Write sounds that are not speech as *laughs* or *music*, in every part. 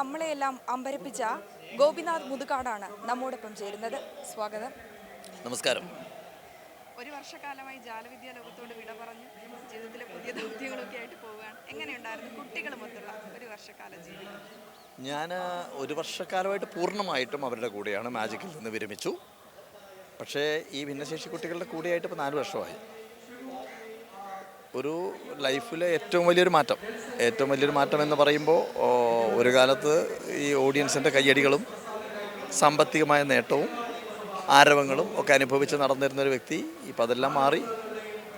നമ്മളെയെല്ലാം അമ്പരപ്പിച്ച ഗോപിനാഥ് മുതുകാടാണ് നമ്മോടൊപ്പം ചേരുന്നത്. സ്വാഗതം. നമസ്കാരം. ഒരു വർഷക്കാലമായി ജാലവിദ്യ ലോകത്തോട് വിട പറഞ്ഞു. ജീവിതത്തിലെ പുതിയ ദൗത്യങ്ങളൊക്കെ ആയിട്ട് പോവുകയാണ്. എങ്ങനെയുണ്ടായിരുന്നു കുട്ടികളുമൊത്തുള്ള ഒരു വർഷക്കാല ജീവിതം? ഞാൻ ഒരു വർഷക്കാലമായിട്ട് പൂർണമായിട്ടും അവരുടെ കൂടെയാണ് മാജിക്കിൽ നിന്ന് വിരമിച്ചു. പക്ഷേ ഈ ഭിന്നശേഷി കുട്ടികളുടെ കൂടെയായിട്ട് ഇപ്പോൾ നാല് വർഷമായി. ഒരു ലൈഫിലെ ഏറ്റവും വലിയൊരു മാറ്റം. ഏറ്റവും വലിയൊരു മാറ്റം എന്ന് പറയുമ്പോൾ ഒരു കാലത്ത് ഈ ഓഡിയൻസിന്റെ കയ്യടികളും സാമ്പത്തികമായ നേട്ടവും ആരവങ്ങളും ഒക്കെ അനുഭവിച്ച് നടന്നിരുന്ന ഒരു വ്യക്തി ഇപ്പം അതെല്ലാം മാറി.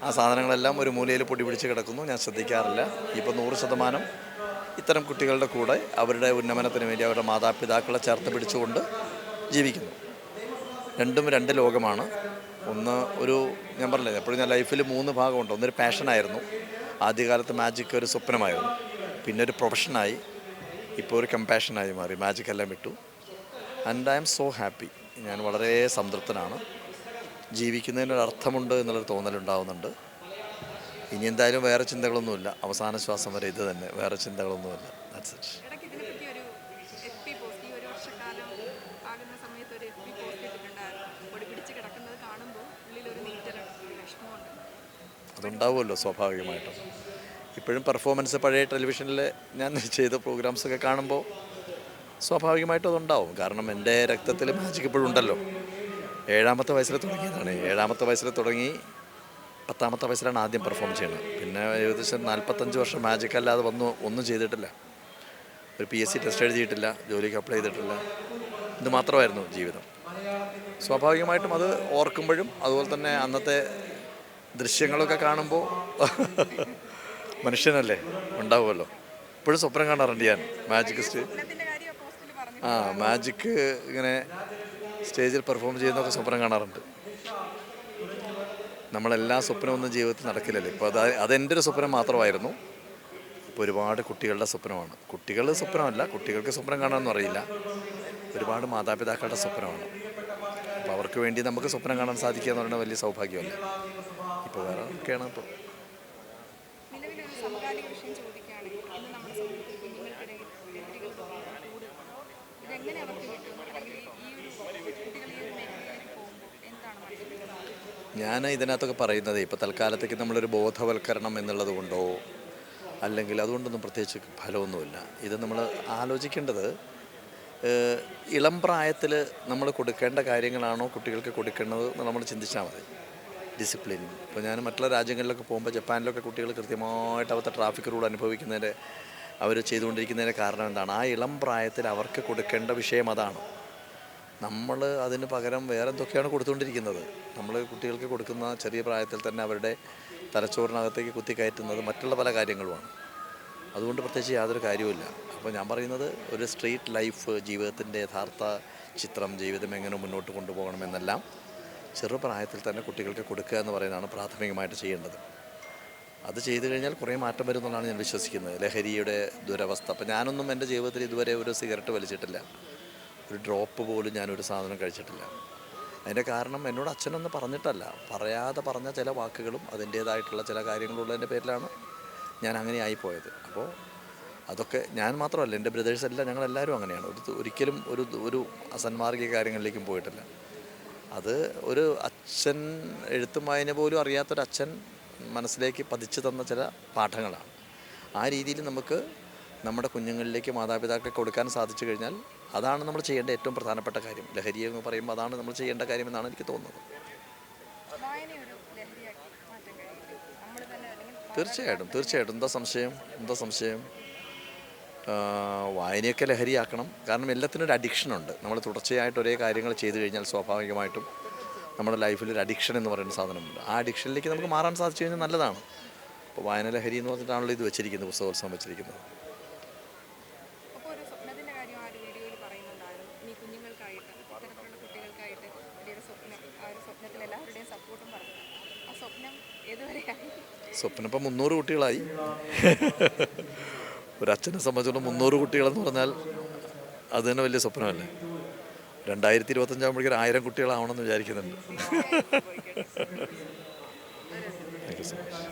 ആ സാധനങ്ങളെല്ലാം ഒരു മൂലയിൽ പൊടി പിടിച്ച് കിടക്കുന്നു. ഞാൻ ശ്രദ്ധിക്കാറില്ല. ഇപ്പോൾ നൂറ് ശതമാനം ഇത്തരം കുട്ടികളുടെ കൂടെ അവരുടെ ഉന്നമനത്തിന് വേണ്ടി അവരുടെ മാതാപിതാക്കളെ ചേർത്ത് പിടിച്ചുകൊണ്ട് ജീവിക്കുന്നു. രണ്ടും രണ്ട് ലോകമാണ്. ഒന്ന് ഒരു ഞാൻ പറഞ്ഞില്ലേ എപ്പോഴും ഞാൻ ലൈഫിൽ മൂന്ന് ഭാഗമുണ്ട്. ഒന്നൊരു പാഷനായിരുന്നു ആദ്യകാലത്ത് മാജിക് ഒരു സ്വപ്നമായിരുന്നു. പിന്നെ ഒരു പ്രൊഫഷനായി ഇപ്പോൾ ഒരു കമ്പാഷനായി മാറി. മാജിക് എല്ലാം വിട്ടു. And I M so happy ഞാൻ വളരെ സംതൃപ്തനാണ്. ജീവിക്കുന്നതിനൊരു അർത്ഥമുണ്ട് എന്നുള്ളൊരു തോന്നലുണ്ടാവുന്നുണ്ട് ഇനി എന്തായാലും വേറെ ചിന്തകളൊന്നുമില്ല. അവസാന ശ്വാസം വരെ ഇത് തന്നെ. വേറെ ചിന്തകളൊന്നുമില്ല. ദാറ്റ്സ് ഇറ്റ് ഇടയ്ക്ക് ഇതിനെപ്പറ്റി ഒരു എഫ് പി പോസ്റ്റ് ഈ ഒരു വർഷക്കാലം ആകുന്ന സമയത്ത് ഒരു എഫ് പി പോസ്റ്റ് ഇട്ടിട്ടുണ്ടായിരുന്നു പൊടി പിടിച്ച് കിടക്കുന്നത് കാണുമ്പോൾ ഉള്ളിൽ ഒരു നീറ്റലുണ്ട് ഒരു വിഷമമുണ്ട് അതുണ്ടാവുമല്ലോ സ്വാഭാവികമായിട്ടും. ഇപ്പോഴും പെർഫോമൻസ് പഴയ ടെലിവിഷനിൽ ഞാൻ ചെയ്ത പ്രോഗ്രാംസൊക്കെ കാണുമ്പോൾ സ്വാഭാവികമായിട്ടും അതുണ്ടാവും. കാരണം എന്റെ രക്തത്തിൽ മാജിക് ഇപ്പോഴും ഉണ്ടല്ലോ. ഏഴാമത്തെ വയസ്സിൽ തുടങ്ങിയതാണ്. ഏഴാമത്തെ വയസ്സിൽ തുടങ്ങി പത്താമത്തെ വയസ്സിലാണ് ആദ്യം പെർഫോം ചെയ്യുന്നത്. പിന്നെ ഏകദേശം നാൽപ്പത്തഞ്ച് വർഷം മാജിക് അല്ലാതെ വന്നു ഒന്നും ചെയ്തിട്ടില്ല. ഒരു പി എസ് സി ടെസ്റ്റ് എഴുതിയിട്ടില്ല ജോലിക്ക് അപ്ലൈ ചെയ്തിട്ടില്ല. ഇത് മാത്രമായിരുന്നു ജീവിതം. സ്വാഭാവികമായിട്ടും അത് ഓർക്കുമ്പോഴും അതുപോലെ തന്നെ അന്നത്തെ ദൃശ്യങ്ങളൊക്കെ കാണുമ്പോൾ *laughs* മനുഷ്യനല്ലേ? ഉണ്ടാവുമല്ലോ. ഇപ്പോഴും സ്വപ്നം കാണാറുണ്ട് ഞാൻ. മാജിക് സ്റ്റേജ് ആ മാജിക് ഇങ്ങനെ സ്റ്റേജിൽ പെർഫോം ചെയ്യുന്നതൊക്കെ സ്വപ്നം കാണാറുണ്ട്. നമ്മളെല്ലാ സ്വപ്നമൊന്നും ജീവിതത്തിൽ നടക്കില്ലല്ലോ? ഇപ്പോൾ അത് അതെന്റെ ഒരു സ്വപ്നം മാത്രമായിരുന്നു. ഇപ്പോൾ ഒരുപാട് കുട്ടികളുടെ സ്വപ്നമാണ്. കുട്ടികളുടെ സ്വപ്നമല്ല കുട്ടികൾക്ക് സ്വപ്നം കാണാമെന്നറിയില്ല അറിയില്ല. ഒരുപാട് മാതാപിതാക്കളുടെ സ്വപ്നമാണ്. അപ്പോൾ അവർക്ക് വേണ്ടി നമുക്ക് സ്വപ്നം കാണാൻ സാധിക്കുക എന്ന് പറയുന്നത് വലിയ സൗഭാഗ്യമല്ലേ? ഇപ്പോൾ വേറെ ഒക്കെയാണ് ഇപ്പോൾ ഞാൻ ഇതിനകത്തൊക്കെ പറയുന്നത് ഇപ്പോൾ തൽക്കാലത്തേക്ക് നമ്മളൊരു ബോധവൽക്കരണം എന്നുള്ളത് കൊണ്ടോ അല്ലെങ്കിൽ അതുകൊണ്ടൊന്നും പ്രത്യേകിച്ച് ഫലമൊന്നുമില്ല. ഇത് നമ്മൾ ആലോചിക്കേണ്ടത് ഇളം പ്രായത്തിൽ നമ്മൾ കൊടുക്കേണ്ട കാര്യങ്ങളാണോ കുട്ടികൾക്ക് കൊടുക്കേണ്ടത് എന്ന് നമ്മൾ ചിന്തിച്ചാൽ മതി. ഡിസിപ്ലിൻ. ഇപ്പോൾ ഞാൻ മറ്റുള്ള രാജ്യങ്ങളിലൊക്കെ പോകുമ്പോൾ ജപ്പാനിലൊക്കെ കുട്ടികൾ കൃത്യമായിട്ട് അവിടുത്തെ ട്രാഫിക് റൂൾ അനുഭവിക്കുന്നതിന്റെ അവർ ചെയ്തുകൊണ്ടിരിക്കുന്നതിന്റെ കാരണം എന്താണ്? ആ ഇളം പ്രായത്തിൽ അവർക്ക് കൊടുക്കേണ്ട വിഷയം അതാണ്. നമ്മൾ അതിന് പകരം വേറെ എന്തൊക്കെയാണ് കൊടുത്തുകൊണ്ടിരിക്കുന്നത്? നമ്മൾ കുട്ടികൾക്ക് കൊടുക്കുന്ന ചെറിയ പ്രായത്തിൽ തന്നെ അവരുടെ തലച്ചോറിനകത്തേക്ക് കുത്തിക്കയറ്റുന്നത് മറ്റുള്ള പല കാര്യങ്ങളുമാണ്. അതുകൊണ്ട് പ്രത്യേകിച്ച് യാതൊരു കാര്യവുമില്ല. അപ്പോൾ ഞാൻ പറയുന്നത് ഒരു സ്ട്രീറ്റ് ലൈഫ് ജീവിതത്തിന്റെ യഥാർത്ഥ ചിത്രം ജീവിതം എങ്ങനെ മുന്നോട്ട് കൊണ്ടുപോകണമെന്നെല്ലാം ചെറുപ്രായത്തിൽ തന്നെ കുട്ടികൾക്ക് കൊടുക്കുക എന്ന് പറയുന്നതാണ് പ്രാഥമികമായിട്ട് ചെയ്യേണ്ടത്. അത് ചെയ്തു കഴിഞ്ഞാൽ കുറേ മാറ്റം വരും എന്നാണ് ഞാൻ വിശ്വസിക്കുന്നത്. ലഹരിയുടെ ദുരവസ്ഥ. അപ്പം ഞാനൊന്നും എന്റെ ജീവിതത്തിൽ ഇതുവരെ ഒരു സിഗരറ്റ് വലിച്ചിട്ടില്ല. ഒരു ഡ്രോപ്പ് പോലും ഞാനൊരു സാധനം കഴിച്ചിട്ടില്ല. അതിന്റെ കാരണം എന്നോട് അച്ഛനൊന്ന് പറഞ്ഞിട്ടല്ല. പറയാതെ പറഞ്ഞ ചില വാക്കുകളും അതിന്റേതായിട്ടുള്ള ചില കാര്യങ്ങളുള്ളതിന്റെ പേരിലാണ് ഞാൻ അങ്ങനെ ആയിപ്പോയത് അപ്പോൾ അതൊക്കെ ഞാൻ മാത്രമല്ല എന്റെ ബ്രദേഴ്സ് എല്ലാം ഞങ്ങളെല്ലാവരും അങ്ങനെയാണ്. ഒരു ഒരിക്കലും ഒരു ഒരു അസന്മാർഗിക കാര്യങ്ങളിലേക്കും പോയിട്ടില്ല. അത് ഒരു അച്ഛൻ എഴുത്തും വായന പോലും അറിയാത്തൊരു അച്ഛൻ മനസ്സിലേക്ക് പതിച്ചു തന്ന ചില പാഠങ്ങളാണ്. ആ രീതിയിൽ നമുക്ക് നമ്മുടെ കുഞ്ഞുങ്ങളിലേക്ക് മാതാപിതാക്കൾക്ക് കൊടുക്കാൻ സാധിച്ചു കഴിഞ്ഞാൽ അതാണ് നമ്മൾ ചെയ്യേണ്ട ഏറ്റവും പ്രധാനപ്പെട്ട കാര്യം. ലഹരി എന്ന് പറയുമ്പോൾ അതാണ് നമ്മൾ ചെയ്യേണ്ട കാര്യമെന്നാണ് എനിക്ക് തോന്നുന്നത് വായന ഒരു ലഹരിയാക്കി മാറ്റാൻ കഴിയില്ലേ നമ്മൾ തന്നെ അല്ലെങ്കിൽ തീർച്ചയായിട്ടും തീർച്ചയായിട്ടും. എന്താ സംശയം? എന്താ സംശയം? വായനയൊക്കെ ലഹരിയാക്കണം. കാരണം എല്ലാത്തിനും ഒരു അഡിക്ഷനുണ്ട് നമ്മൾ തുടർച്ചയായിട്ട് ഒരേ കാര്യങ്ങൾ ചെയ്തു കഴിഞ്ഞാൽ സ്വാഭാവികമായിട്ടും നമ്മുടെ ലൈഫിൽ ഒരു അഡിക്ഷൻ എന്ന് പറയുന്ന സാധനമുണ്ട് ആ അഡിക്ഷനിലേക്ക് നമുക്ക് മാറാൻ സാധിച്ചു കഴിഞ്ഞാൽ നല്ലതാണ്. അപ്പോൾ വായന ലഹരി എന്ന് പറഞ്ഞിട്ടാണല്ലോ ഇത് വെച്ചിരിക്കുന്നത് പുസ്തകോത്സവം വെച്ചിരിക്കുന്നത് അപ്പോൾ ഒരു സ്വപ്നത്തിന്റെ കാര്യം ആ ഒരു വീഡിയോയിൽ പറയുന്നുണ്ടായിരുന്നു ഇനി കുഞ്ഞുങ്ങൾക്കായിട്ട് ഇത്തരത്തിലുള്ള കുട്ടികൾക്കായിട്ട് വലിയൊരു സ്വപ്നം ആ ഒരു സ്വപ്നത്തിൽ എല്ലാവരുടെയും സപ്പോർട്ടും പറഞ്ഞു ആ സ്വപ്നം ഇപ്പം മുന്നൂറ് കുട്ടികളായി. ഒരച്ഛനെ സംബന്ധിച്ചിടത്തോളം മുന്നൂറ് കുട്ടികളെന്ന് പറഞ്ഞാൽ അത് തന്നെ വലിയ സ്വപ്നമല്ലേ? രണ്ടായിരത്തി ഇരുപത്തഞ്ചാകുമ്പോഴേക്കും ആയിരം കുട്ടികളാവണമെന്ന് വിചാരിക്കുന്നുണ്ട്. Thank you so much